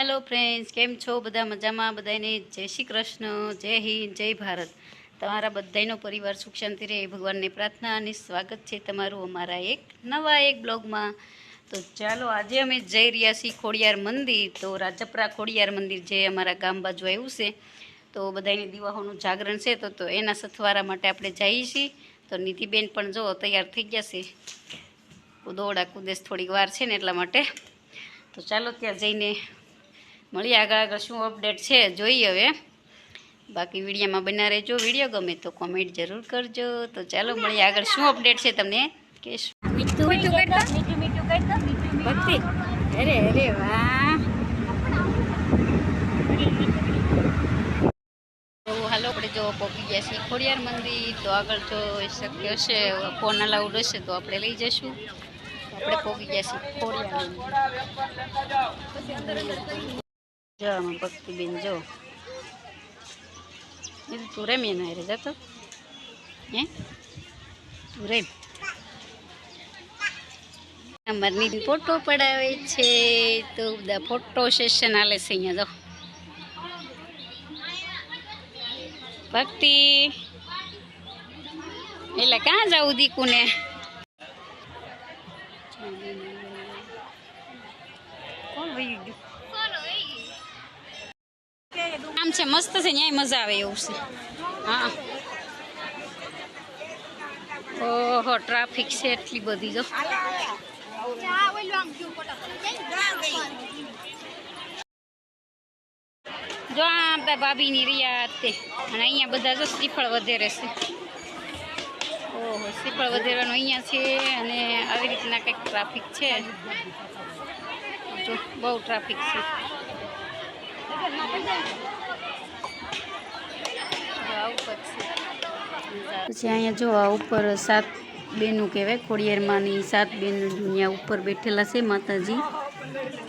Hello friends કેમ છો? બધા મજામાં? બધાને જય શ્રી કૃષ્ણ. જય હિન્દ, જય ભારત. તમારા બધાનો પરિવાર સુખ શાંતિ રહે, ભગવાનને પ્રાર્થના અને સ્વાગત છે તમારું અમારા એક નવા એક બ્લોગમાં. તો ચાલો, આજે અમે જઈ રહ્યા છીએ ખોડિયાર મંદિર. તો રાજપરા ખોડિયાર મંદિર જે અમારા ગામ બાજુ આવ્યું છે. તો બધાની દિવાહોનું જાગરણ છે. તો તો એના સથવારા માટે આપણે જઈએ છીએ. તો નીતિબેન પણ જો તૈયાર થઈ ગયા છે. કુદોડા કુદેશ થોડીક વાર છે ને એટલા માટે. તો ચાલો ત્યાં જઈને મળીએ આગળ આગળ શું અપડેટ છે જોઈએ હવે. બાકી વિડીયામાં બના રહેજો. વીડિયો ગમે તો કોમેન્ટ જરૂર કરજો. તો ચાલો મળીએ આગળ. શું અપડેટ છે તમને? કહેશું મીઠું મીઠું કરતો મીઠું મીઠું કરતો ભક્તિ અરે અરે વાહ. હાલો આપણે જો પહોંચી ગયા છીએ ખોડિયાર મંદિર. તો આગળ જો શક્ય હશે ફોન અલાઉડ હશે તો આપણે લઈ જઈશું. આપણે પહોંચી ગયા છીએ ખોડિયાર મંદિર. જો, આમાં ભક્તિબેન, જો. એ તો તું રેમી ના રે જતો. હે? તું રેમ. અમારની ફોટો પડાવે છે. તો બધા ફોટો સેશન હાલે છે અહીંયા, જો. ભક્તિ. એટલે ક્યાં જવું દીકુને? કોણ છે, મસ્ત છે, ન્યાય મજા આવે એવું છે. હા. ઓહો, ટ્રાફિક છે એટલી બધી જો. જો આ બધા ભાભીની રિયા તે, અને અહીંયા બધા જો શ્રીફળ વધેરે છે. ઓહો, શ્રીફળ વધેરવાનું અહીંયા છે, અને આવી રીતના કંઈક ટ્રાફિક છે. જો, બહુ ટ્રાફિક છે. પછી અહીંયા જો આ ઉપર સાત બેનું કહેવાય ખોડિયારમાંની સાત બેન અહીંયા ઉપર બેઠેલા છે માતાજી.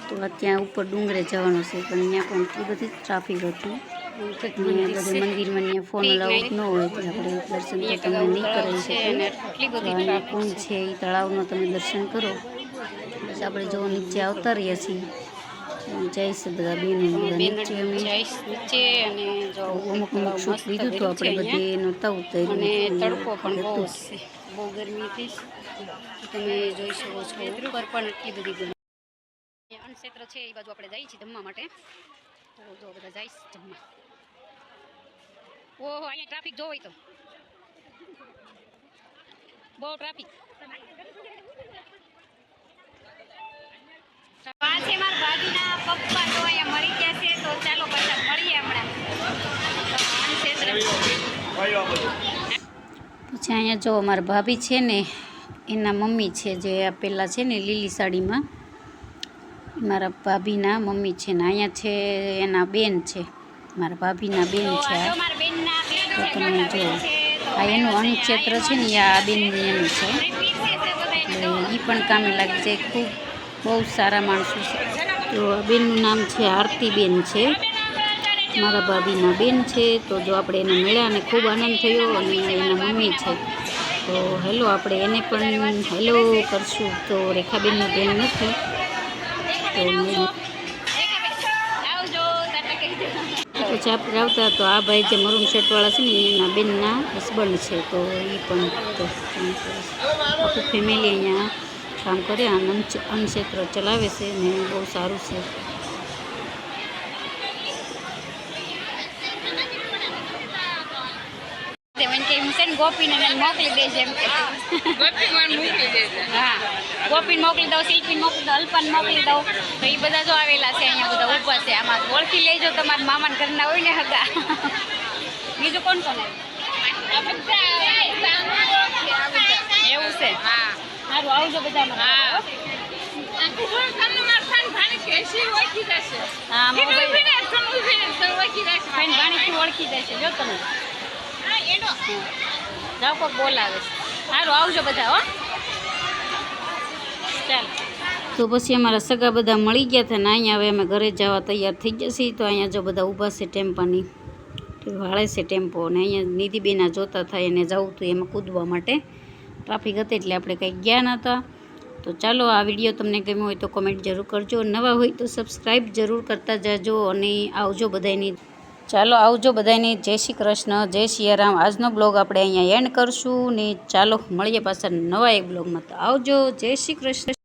તો ત્યાં ઉપર ડુંગરે જવાનું છે પણ અહીંયા પણ એટલી બધી ટ્રાફિક હતું. બધે મંદિરમાં અહીંયા ફોન અલાઉડ ન હોય તો આપણે દર્શન તો તમે નહીં કરી શકો અહીંયા કુંડ છે. એ તળાવનો તમે દર્શન કરો. પછી આપણે જો નીચે આવતા રહ્યા છીએ. જઈશ બધા બેનો અમે. નીચે અને જો અમુક અમુક શૂટ લીધું તો આપણે બધે નહોતા ઉતરી અને તડકો પણ બહુ છે બહુ ગરમી હતી. તમે જોઈ શકો છો ઉપર પણ એટલી બધી ગરમી. અનક્ષેત્ર છે એ બાજુ આપણે જઈએ છીએ જમવા માટે. તો જો બધા જઈશ જમવા. ઓહો અહીંયા ટ્રાફિક જોવાય તો. બહુ ટ્રાફિક આ છે મારા ભાભીના પપ્પા તો અહીંયા મરી ગયા છે તો ચાલો પાછા મળીએ હમણાં. પછી અહીંયા જો મારા ભાભી છે ને એના મમ્મી છે જે આ પેલા છે ને લીલી સાડીમાં. મારા ભાભીના મમ્મી છે ને અહીંયા છે એના બેન છે. મારા ભાભીના બેન છે આ તો તમે જો આ એનું અણક્ષેત્ર છે ને આ બેન એનું છે. એ પણ કામે લાગે છે ખૂબ બહુ સારા માણસો છે. તો આ બેનનું નામ છે આરતીબેન છે. મારા ભાભીના બેન છે. તો જો આપણે એને મળ્યા અને ખૂબ આનંદ થયો અને એના મમ્મી છે. તો હેલો, આપણે એને પણ હેલો કરશું. તો રેખાબેનનું બેન નથી. તો પછી આપણે આવતા તો આ ભાઈ જે મરૂન શર્ટવાળા છે ને, એના બેનના હસબન્ડ છે. તો એ પણ ફેમિલી અહીંયા કામ કરે આનંદ અન્નક્ષેત્ર ચલાવે છે ને બહુ સારું છે. ગોપીને મોકલી દેજે એમ હા. ગોપીને મોકલી દઉં શિલ્પીને મોકલી દઉં અલ્પાને મોકલી દઉં. તો એ બધા જો આવેલા છે અહીંયા બધા ઊભા છે. આમાં ઓળખી લેજો તમારા મામાના ઘરના હોય ને હગા. બીજું કોણ કોણ આવ્યું. સારું આવજો બધા હા. હા ફ્રેન્ડ ભાણીથી ઓળખી જશે. જો તમે. જાઓ કોક બોલાવે. સારું આવજો બધા હો. ચાલ. તો પછી અમારા સગા બધા મળી ગયા હતા ને અહીંયા હવે અમે ઘરે જવા તૈયાર થઈ ગયા છીએ. તો અહીંયા જો બધા ઊભા છે ટેમ્પાની. વાળે છે ટેમ્પો અને અહીંયા નિધિબેના જોતા થાય અને જવું હતું એમાં કૂદવા માટે. ટ્રાફિક હતી એટલે આપણે કંઈક ગયા નહોતા. તો ચાલો આ વીડિયો તમને ગમ્યો હોય તો કોમેન્ટ જરૂર કરજો. નવા હોય તો સબસ્ક્રાઈબ જરૂર કરતા જાજો અને આવજો બધાની ચાલો આવજો બધાયને. જય શ્રી કૃષ્ણ. જય સિયારામ આજનો બ્લોગ આપણે અહીંયા એન્ડ કરશું ને ચાલો મળીએ પાછા નવા એક બ્લોગમાં. તો આવજો. જય શ્રી કૃષ્ણ.